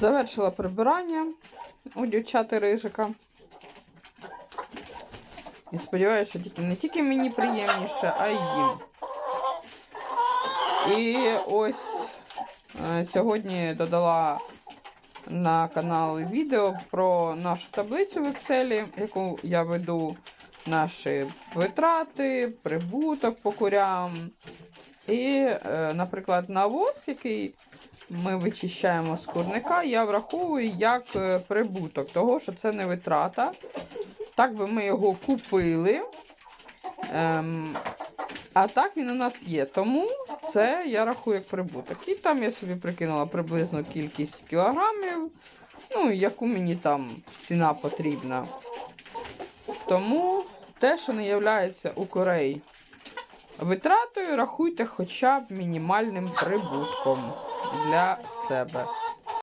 Завершила прибирання у дівчати рижика. І сподіваюся, що не тільки мені приємніше, а й їм. І ось е, сьогодні додала на канал відео про нашу таблицю в Excel, яку я веду наші витрати, прибуток по курям. І, е, наприклад, навоз, який ми вичищаємо з курника, я враховую як е, прибуток, того, що це не витрата. Так би ми його купили. Ем, а так він у нас є. Тому це я рахую як прибуток. І там я собі прикинула приблизну кількість кілограмів, ну, яку мені там ціна потрібна. Тому те, що не є у курей витратою, рахуйте хоча б мінімальним прибутком для себе.